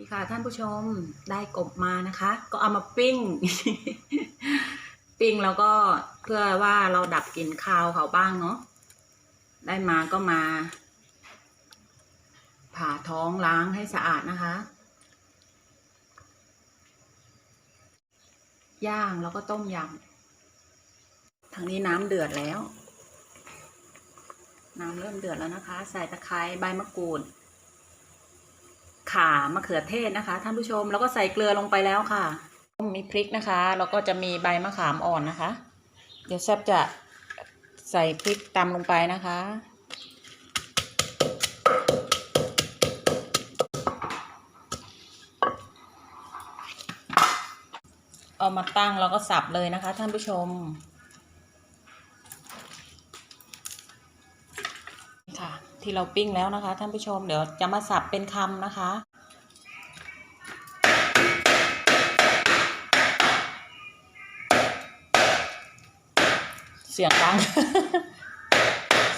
นี่ค่ะท่านผู้ชมได้กบมานะคะ ก็เอามาปิ้ง ปิ้งแล้วก็เพื่อว่าเราดับกลิ่นคาวเขาบ้างเนาะได้มาก็มา ผ่าท้องล้างให้สะอาดนะคะ ย่างแล้วก็ต้มยำทางนี้น้ำเดือดแล้ว น้ำเริ่มเดือดแล้วนะคะ ใส่ตะไคร้ใบมะกรูด ข่ามะเขือเทศนะคะ ท่านผู้ชมแล้วก็ใส่เกลือลงไปแล้วค่ะ มีพริกนะคะ แล้วก็จะมีใบมะขามอ่อนนะคะ เดี๋ยวแซบจะใส่พริกตำลงไปนะคะ เอามาตั้งแล้วก็สับเลยนะคะ ท่านผู้ชม ที่เราปิ้งแล้วนะคะ ท่านผู้ชมเดี๋ยวจะมาสับเป็นคำนะคะ เสียงดัง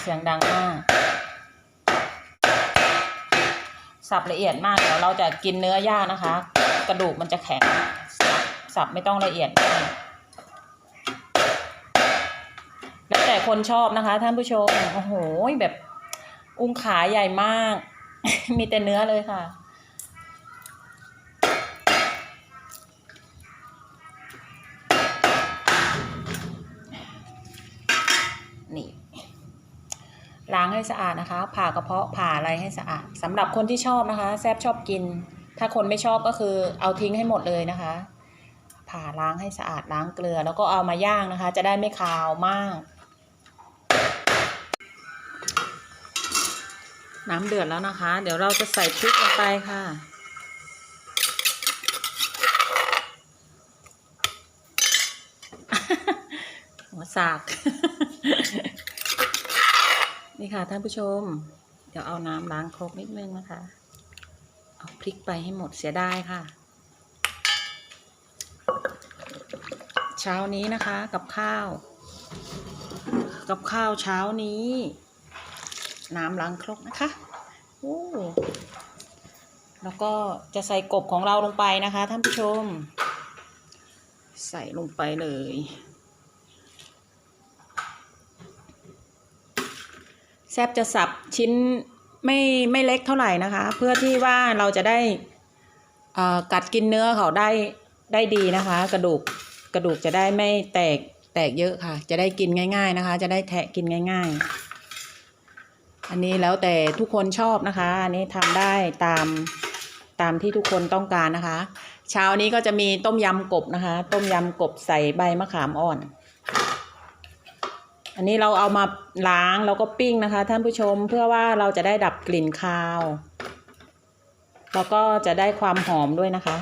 เสียงดังมากสับละเอียดมากเดี๋ยวเราจะกินเนื้อย่างนะคะ กระดูกมันจะแข็งสับไม่ต้องละเอียดมากแล้วแต่คนชอบนะคะ ท่านผู้ชม โอ้โหแบบ อุ้งขาใหญ่มาก มีแต่เนื้อเลยค่ะ นี่ ล้างให้สะอาดนะคะ ผ่ากระเพาะผ่าอะไรให้สะอาดสำหรับคนที่ชอบนะคะ แซบชอบกิน ถ้าคนไม่ชอบก็คือเอาทิ้งให้หมดเลยนะคะ ผ่าล้างให้สะอาดล้างเกลือ แล้วก็เอามาย่างนะคะ จะได้ไม่คาวมาก น้ำเดือดแล้วนะคะ เดี๋ยวเราจะใส่พริกลงไปค่ะ หัวสาก นี่ค่ะท่านผู้ชม เดี๋ยวเอาน้ำล้างครกนิดนึงนะคะ เอาพริกไปให้หมดเสียไดายค่ะ เช้านี้นะคะกับข้าว กับข้าวเช้านี้ น้ำล้างครกนะคะโอ้แล้วก็จะใส่กบของเราลงไปนะคะท่านผู้ชม ใส่ลงไปเลย แซบจะสับชิ้นไม่ไม่เล็กเท่าไหร่นะคะ เพื่อที่ว่าเราจะได้กัดกินเนื้อเขาได้ได้ดีนะคะ กระดูกกระดูกจะได้ไม่แตกแตกเยอะค่ะ จะได้กินง่าย ๆนะคะ จะได้แทะกินง่าย ๆ อันนี้แล้วแต่ทุกคนชอบนะคะ อันนี้ทำได้ตามตามที่ทุกคนต้องการนะคะ เช้านี้ก็จะมีต้มยำกบนะคะ ต้มยำกบใส่ใบมะขามอ่อน อันนี้เราเอามาล้างแล้วก็ปิ้งนะคะ ท่านผู้ชมเพื่อว่าเราจะได้ดับกลิ่นคาว แล้วก็จะได้ความหอมด้วยนะคะ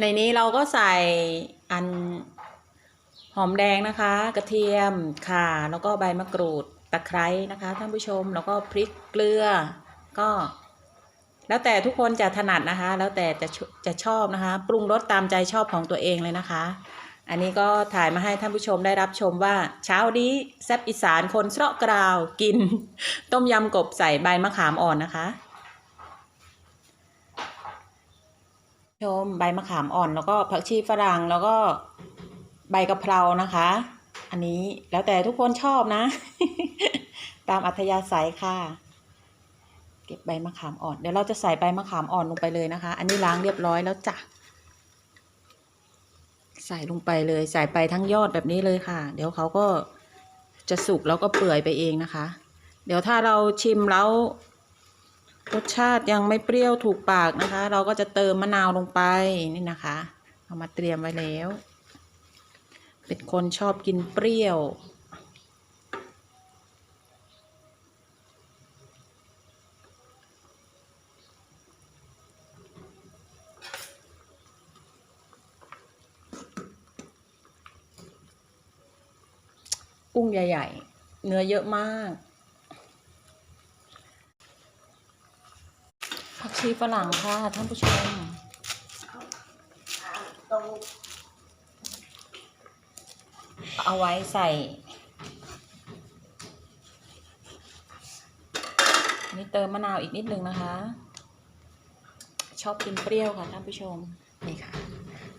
ในนี้เราก็ใส่อันหอมแดงนะคะ กระเทียมข่าแล้วก็ใบมะกรูดตะไคร้นะคะท่านผู้ชมแล้วก็พริกเกลือก็ แล้วแต่ทุกคนจะถนัดนะคะ แล้วแต่จะจะชอบนะคะ ปรุงรสตามใจชอบของตัวเองเลยนะคะ อันนี้ก็ถ่ายมาให้ท่านผู้ชมได้รับชมว่า เช้านี้แซบอีสานคนเสาะกราวกิน ต้มยำกบใส่ใบมะขามอ่อนนะคะ ชมใบมะขามอ่อนแล้วก็ผักชีฝรั่งแล้วก็ใบกะเพรานะคะ อันนี้แล้วแต่ทุกคนชอบนะ ตามอัธยาศัยค่ะ เก็บใบมะขามอ่อนเดี๋ยวเราจะใส่ใบมะขามอ่อนลงไปเลยนะคะ อันนี้ล้างเรียบร้อยแล้วจ้ะใส่ลงไปเลยใส่ไปทั้งยอดแบบนี้เลยค่ะ เดี๋ยวเขาก็จะสุกแล้วก็เปื่อยไปเองนะคะ เดี๋ยวถ้าเราชิมแล้ว รสชาติยังไม่เปรี้ยวถูกปากนะคะ เราก็จะเติมมะนาวลงไปนี่นะคะ เอามาเตรียมไว้แล้ว เป็นคนชอบกินเปรี้ยว กุ้งใหญ่ ๆ เนื้อเยอะมาก ผัก ชีฝรั่งค่ะท่านผู้ชม เอาไว้ใส่ นี่เติมมะนาวอีกนิดนึงนะคะ ชอบกินเปรี้ยวค่ะท่านผู้ชม นี่ค่ะ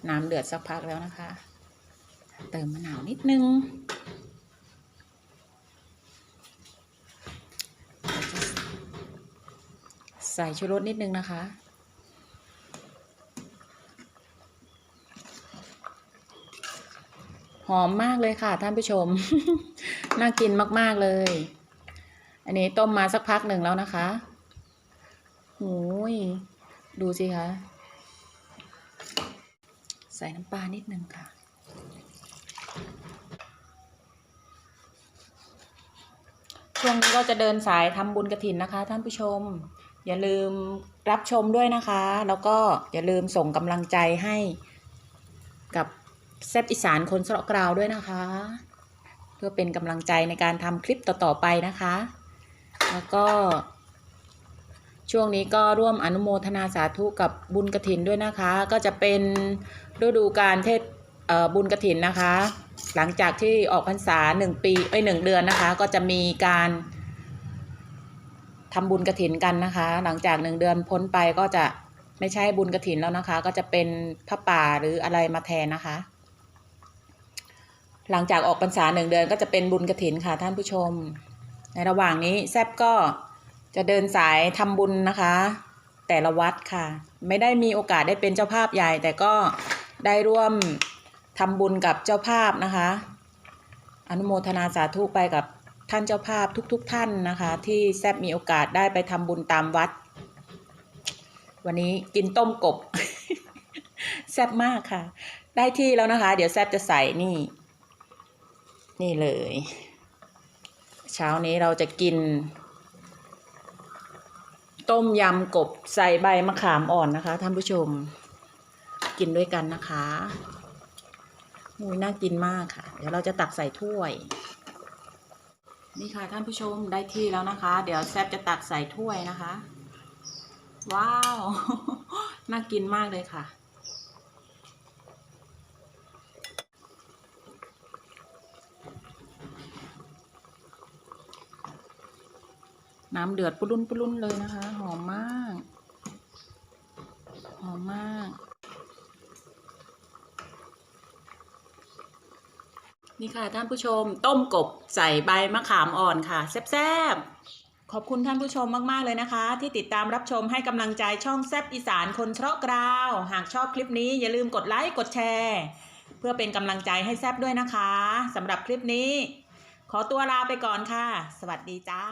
น้ำเดือดสักพักแล้วนะคะ เติมมะนาวนิดนึง ใส่ชูรสนิดนึงนะคะ หอมมากเลยค่ะท่านผู้ชม น่ากินมาก ๆ เลย อันนี้ต้มมาสักพักหนึ่งแล้วนะคะโอ้ยดูสิคะ ใส่น้ำปลานิดนึงค่ะช่วงนี้ก็จะเดินสายทำบุญกระถินนะคะ ท่านผู้ชม อย่าลืมรับชมด้วยนะคะ แล้วก็อย่าลืมส่งกำลังใจให้กับแซบอีสานคนสระกราวด้วยนะคะ เพื่อเป็นกำลังใจในการทำคลิปต่อๆไปนะคะ แล้วก็ ช่วงนี้ก็ร่วมอนุโมทนาสาธุกับบุญกระถินด้วยนะคะ ก็จะเป็นฤดูการเทศเบุญกระถินนะคะ หลังจากที่ออกพรรษาหนึ่งปีเอ้หนึ่งเดือนนะคะ ก็จะมีการ ทำบุญกระถินกันนะคะ หลังจากหนึ่งเดือนพ้นไปก็จะไม่ใช่บุญกระถินแล้วนะคะ ก็จะเป็นพระป่าหรืออะไรมาแทนนะคะ หลังจากออกพรรษาหนึ่งเดือนก็จะเป็นบุญกระถินค่ะท่านผู้ชม ในระหว่างนี้แซบก็จะเดินสายทำบุญนะคะ แต่ละวัดค่ะ ไม่ได้มีโอกาสได้เป็นเจ้าภาพใหญ่ แต่ก็ได้ร่วมทำบุญกับเจ้าภาพนะคะ อนุโมทนาสาธุไปกับ ท่านเจ้าภาพทุกๆทท่านนะคะ ที่แซบมีโอกาสได้ไปทำบุญตามวัด วันนี้กินต้มกบ แซบมากค่ะ ได้ที่แล้วนะคะ เดี๋ยวแซบจะใส่นี่ นี่เลย เช้านี้เราจะกิน ต้มยำกบใส่ใบมะขามอ่อนนะคะ ท่านผู้ชม กินด้วยกันนะคะมุยน่ากินมากค่ะ เดี๋ยวเราจะตักใส่ถ้วย นี่ค่ะท่านผู้ชมได้ที่แล้วนะคะ เดี๋ยวแซบจะตักใส่ถ้วยนะคะ ว้าว น่ากินมากเลยค่ะ น้ำเดือดปุรุนปุรุนเลยนะคะ หอมมาก หอมมาก นี่ค่ะท่านผู้ชมต้มกบใส่ใบมะขามอ่อนค่ะ แซ่บๆ ขอบคุณท่านผู้ชมมาก ๆ เลยนะคะ ที่ติดตามรับชมให้กำลังใจช่องแซบอีสานคนเชราะกราว หากชอบคลิปนี้อย่าลืมกดไลค์กดแชร์ เพื่อเป็นกำลังใจให้แซบด้วยนะคะสำหรับคลิปนี้ ขอตัวลาไปก่อนค่ะ สวัสดีจ้า